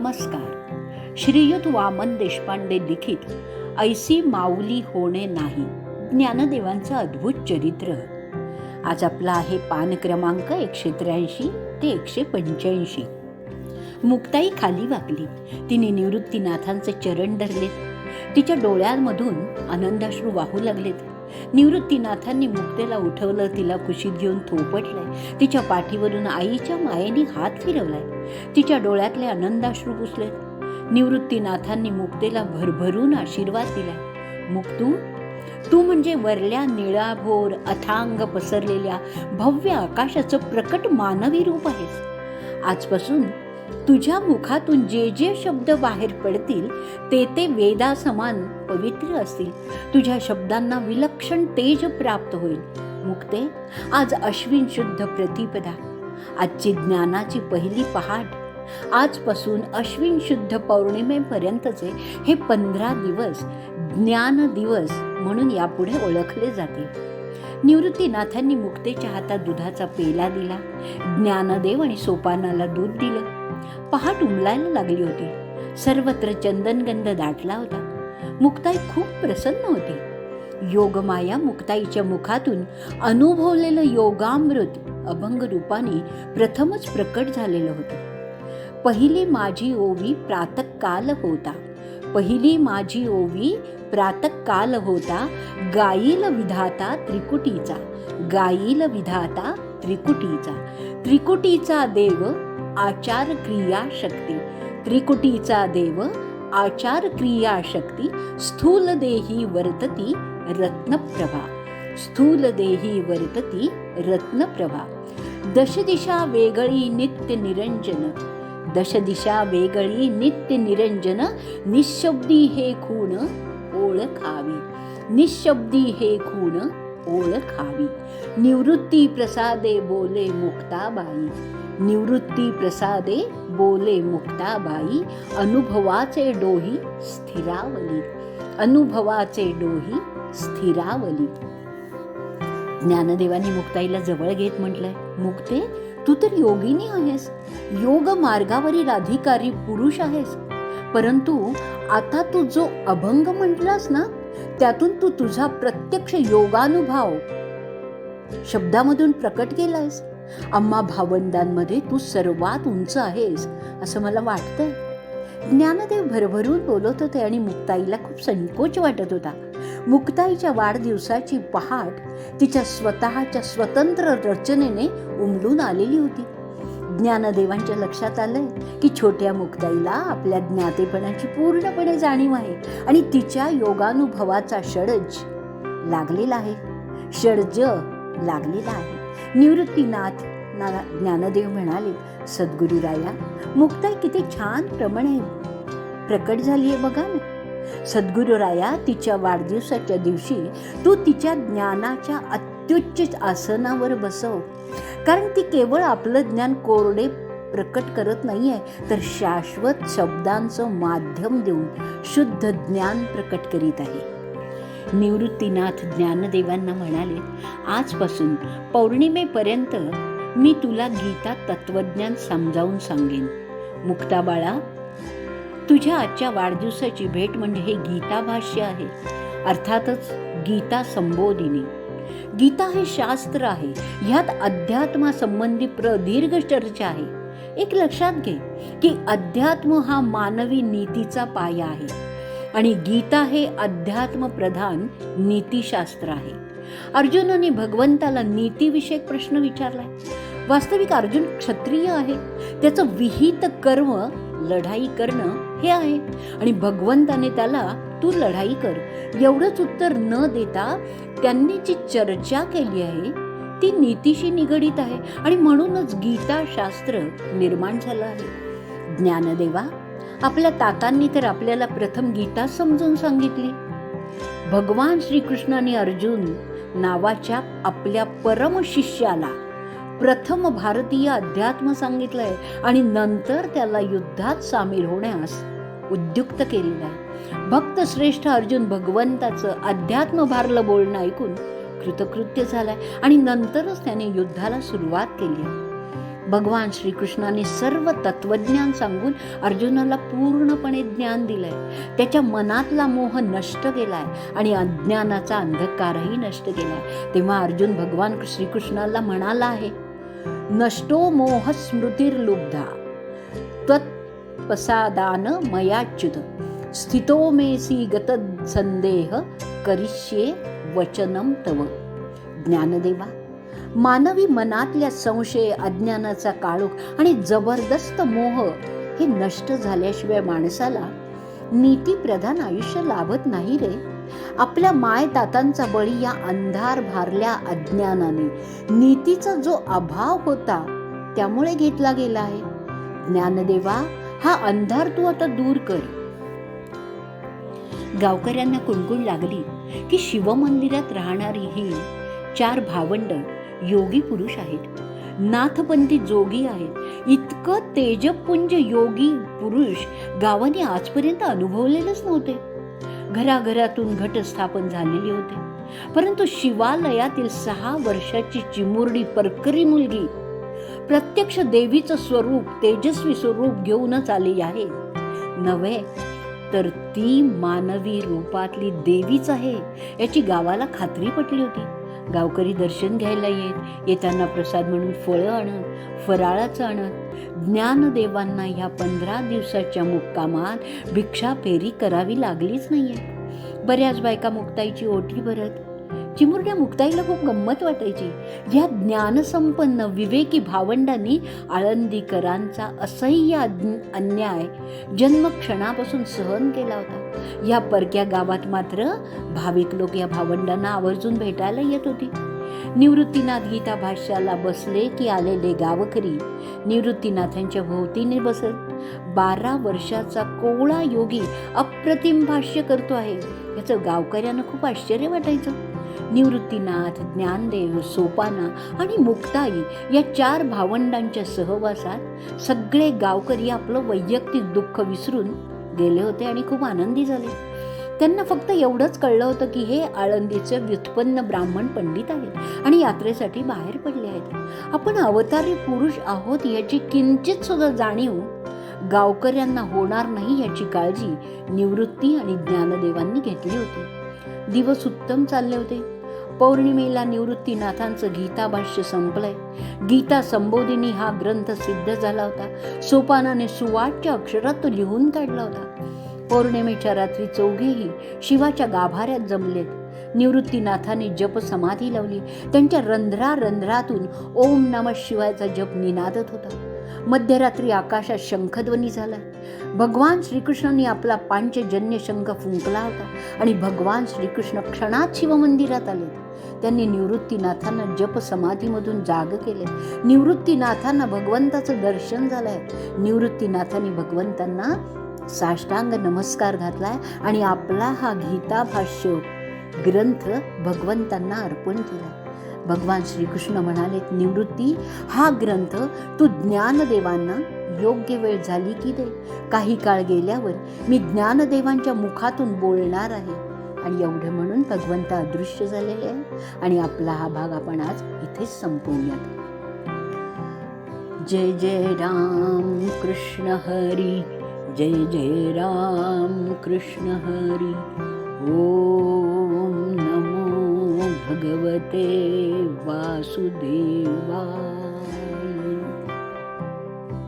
नमस्कार. श्रीयुत वामन देशपांडे लिखित ऐसी माऊली होणे नाही ज्ञानदेवांचं अद्भुत चरित्र. आज आपला आहे पान क्रमांक एकशे त्र्याऐंशी ते एकशे पंच्याऐंशी. मुक्ताई खाली वाकली. तिने निवृत्तीनाथांचे चरण धरले. तिच्या डोळ्यांमधून आनंदाश्रू वाहू लागलेत. निवृत्तीनाथांनी मुक्तेला उठवलं तिला खुशी घेऊन थोपटलं तिच्या पाठीवरून आईच्या मायेने हात फिरवलाय. तिच्या डोळ्यातले आनंदाश्रू पुसले निवृत्तीनाथांनी मुक्तेला भरभरून आशीर्वाद दिलाय. मुक्तू तू म्हणजे वरल्या निळाभोर अथांग पसरलेल्या भव्य आकाशाचं प्रकट मानवी रूप आहेस. आजपासून तुझ्या मुखातून जे जे शब्द बाहेर पडतील ते ते वेदासमान पवित्र असतील. तुझ्या शब्दांना विलक्षण तेज प्राप्त होईल. मुक्ते. आज अश्विन शुद्ध प्रतिपदा. आजची ज्ञानाची पहिली पहाट. आजपासून अश्विन शुद्ध पौर्णिमेपर्यंतचे हे पंधरा दिवस ज्ञान दिवस म्हणून यापुढे ओळखले जातील निवृत्तीनाथांनी मुक्तेच्या हातात दुधाचा पेला दिला. ज्ञानदेव आणि सोपानाला दूध दिलं. पहाट उमलायला लागली होती. सर्वत्र चंदनगंध दाटला होता. मुक्ताई खूप प्रसन्न होती. योगमाया मुक्ताईच्या मुखातून अनुभवलेलं योगामृत अभंग रूपाने प्रथमच प्रकट झालेलं होतं. पहिली माझी ओवी प्रातकाल होता. पहिली माझी ओवी प्रातकाल होता. गाईल विधाता त्रिकुटीचा. गाईल विधाता त्रिकुटीचा. त्रिकुटीचा देव आचार क्रिया शक्ती. त्रिकुटीचा देव आचार क्रिया शक्ती. स्थूल देही वर्तती रत्नप्रभा. स्थूल देही वर्तती रत्नप्रभा. दशदिशा वेगळी नित्य निरंजन. दशदिशा वेगळी नित्य निरंजन. निशब्दी हे खूण ओळखावी. निशब्दी हे खूण ओळखावी. निवृत्ती प्रसादे बोले मुक्ताबाई. निवृत्ती प्रसादे बोले मुक्ताबाई. अनुभवाचे डोही स्थिरावली. अनुभवाचे डोही स्थिरावली. ज्ञानदेवानी मुक्ताईला जवळ घेत म्हटलंय मुक्ते तू तर योगिनी आहेस. योग मार्गावरील अधिकारी पुरुष आहेस. परंतु आता तू जो अभंग म्हटलास ना त्यातून तू तुझा प्रत्यक्ष योगानुभाव शब्दामधून प्रकट केलायस. अम्मा भावंडांमध्ये तू सर्वात उंच आहेस असं मला वाटतंय. ज्ञानदेव भरभरून बोलत होते आणि मुक्ताईला खूप संकोच वाटत होता. मुक्ताईच्या वाढदिवसाची पहाट तिच्या स्वतःच्या स्वतंत्र रचनेने उमलून आलेली होती. ज्ञानदेवांच्या लक्षात आलंय की छोट्या मुक्ताईला आपल्या ज्ञातेपणाची पूर्णपणे जाणीव आहे आणि तिच्या योगानुभवाचा षडज लागलेला आहे. षडज लागलेला आहे. निवृत्तीनाथ ना ज्ञानदेव म्हणाले सद्गुरू राया मुक्ताई किती छान प्रमाणे प्रकट झाली आहे बघा ना. सद्गुरू राया तिच्या वाढदिवसाच्या दिवशी तू तिच्या ज्ञानाच्या अत्युच्च आसनावर बसव. कारण ती केवळ आपलं ज्ञान कोरडे प्रकट करत नाही आहे तर शाश्वत शब्दांचं माध्यम देऊन शुद्ध ज्ञान प्रकट करीत आहे. निवृत्तीनाथ ज्ञानदेवांना म्हणाले आजपासून पौर्णिमेपर्यंत मी तुला गीता तत्वज्ञान समजावून सांगेन. मुक्ताबाळा तुझ्या आजच्या वाढदिवसाची भेट म्हणजे हे गीता भाष्य आहे. अर्थातच गीता संबोधिनी. गीता हे शास्त्र आहे. ह्यात अध्यात्मासंबंधी प्रदीर्घ चर्चा आहे. एक लक्षात घे की अध्यात्म हा मानवी नीतीचा पाया आहे. आणि गीता हे अध्यात्म प्रधान नीतीशास्त्र आहे. अर्जुनाने भगवंताला नीतीविषयक प्रश्न विचारलाय. वास्तविक अर्जुन क्षत्रिय आहे. त्याचं विहित कर्म लढाई करणं हे आहे. आणि भगवंताने त्याला तू लढाई कर. एवढंच उत्तर न देता त्यांनी जी चर्चा केली आहे ती नीतीशी निगडीत आहे. आणि म्हणूनच गीता शास्त्र निर्माण झालं आहे. ज्ञानदेवा आपल्या तातांनी तर आपल्याला प्रथम गीता समजून सांगितली. भगवान श्रीकृष्णाने अर्जुन नावाच्या आपल्या परमशिष्याला प्रथम भारतीय अध्यात्म सांगितलंय आणि नंतर त्याला युद्धात सामील होण्यास उद्युक्त केलेलं आहे. भक्त श्रेष्ठ अर्जुन भगवंताचं अध्यात्म भारलं बोलणं ऐकून कृतकृत्य झालाय आणि नंतरच त्याने युद्धाला सुरुवात केली आहे. भगवान श्रीकृष्णाने सर्व तत्वज्ञान सांगून अर्जुनाला पूर्णपणे ज्ञान दिलंय. त्याच्या मनातला मोह नष्ट केलाय आणि अज्ञानाचा अंधकारही नष्ट केलाय. तेव्हा अर्जुन भगवान श्रीकृष्णाला म्हणाला आहे नष्टो मोह स्मृतिर्लुब्धा। त्वत्पसादान मयाच्युत स्थितो मेसी गत संदेह करिष्ये वचनम तव। ज्ञानदेवा मानवी मनातल्या संशय अज्ञानाचा काळोख आणि जबरदस्त मोह हे नष्ट झाल्याशिवाय माणसाला नीतीप्रधान आयुष्य लाभत नाही रे. आपल्या मायतातांचा बळी या अंधार भारल्या अज्ञानाने. नीतीचा जो अभाव होता त्यामुळे घेतला गेला आहे. ज्ञानदेवा हा अंधार तू आता दूर कर. गावकऱ्यांना कुणकुण लागली की शिवमंदिरात राहणारी ही चार भावंड योगी पुरुष आहेत. नाथपंथी जोगी आहेत. इतकं तेजपुंज योगी पुरुष गावाने आजपर्यंत अनुभवलेलंच नव्हते. घराघरातून घटस्थापन झालेले होते. परंतु शिवालयातील सहा वर्षाची चिमुरडी परकरी मुलगी प्रत्यक्ष देवीचं स्वरूप तेजस्वी स्वरूप घेऊनच आली आहे. नव्हे तर ती मानवी रूपातली देवीच आहे याची गावाला खात्री पटली होती. गावकरी दर्शन घ्यायला येत येताना प्रसाद म्हणून फळं आणत फराळाचं आणत. ज्ञानदेवांना ह्या पंधरा दिवसाच्या मुक्कामात भिक्षा फेरी करावी लागलीच नाही आहे बऱ्याच बायका मुक्ताईची ओटी भरत चिमुरड्या मुक्ताईला खूप गंमत वाटायची. या ज्ञानसंपन्न विवेकी भावंडांनी आळंदीकरांचा असह्य अन्याय जन्मक्षणापासून सहन केला होता. या परक्या गावात मात्र भाविक लोक या भावंडांना आवर्जून भेटायला येत होती. निवृत्तीनाथ गीता भाष्याला बसले की आलेले गावकरी निवृत्तीनाथांच्या भोवतीने बसत. बारा वर्षाचा कोवळा योगी अप्रतिम भाष्य करतो आहे. याचं गावकऱ्यांना खूप आश्चर्य वाटायचं. निवृत्तीनाथ ज्ञानदेव सोपाना आणि मुक्ताई या चार भावंडांच्या सहवासात सगळे गावकरी आपलं वैयक्तिक दुःख विसरून गेले होते आणि खूप आनंदी झाले. त्यांना फक्त एवढंच कळलं होतं की हे आळंदीचे व्युत्पन्न ब्राह्मण पंडित आहेत आणि यात्रेसाठी बाहेर पडले आहेत. आपण अवतारी पुरुष आहोत याची किंचित सुद्धा जाणीव गावकऱ्यांना होणार नाही याची काळजी निवृत्ती आणि ज्ञानदेवांनी घेतली होती. दिवस उत्तम चालले होते. पौर्णिमेला निवृत्तीनाथांचं गीता भाष्य संपलंय. गीता संबोधिनी हा ग्रंथ सिद्ध झाला होता. सोपानाने सुवाच्य अक्षरात तो लिहून काढला होता. पौर्णिमेच्या रात्री चौघेही शिवाच्या गाभाऱ्यात जमलेत. निवृत्तीनाथाने जप समाधी लावली. त्यांच्या रंध्रा रंध्रातून ओम नम शिवायचा जप निनादत होता. मध्यरात्री आकाशात शंखध्वनी झाला. भगवान श्रीकृष्णाने आपला पांचजन्य शंख फुंकला होता आणि भगवान श्रीकृष्ण क्षणात शिवमंदिरात आले त्यांनी निवृत्तीनाथांना जप समाधीमधून जाग केले. निवृत्तीनाथांना भगवंताचं दर्शन झालंय. निवृत्तीनाथांनी भगवंतांना साष्टांग नमस्कार घातलाय आणि आपला हा गीता भाष्य ग्रंथ भगवंतांना अर्पण केला भगवान श्रीकृष्ण म्हणाले निवृत्ती हा ग्रंथ तू ज्ञानदेवांना योग्य वेळ झाली की दे काही काळ गेल्यावर मी ज्ञानदेवांच्या मुखातून बोलणार आहे. आणि एवढं म्हणून भगवंत अदृश्य झालेले आहे. आणि आपला हा भाग आपण आज इथेच संपवूयात. जय जय राम कृष्ण हरी जय जय राम कृष्ण हरी. ओम नमो भगवते वासुदेवा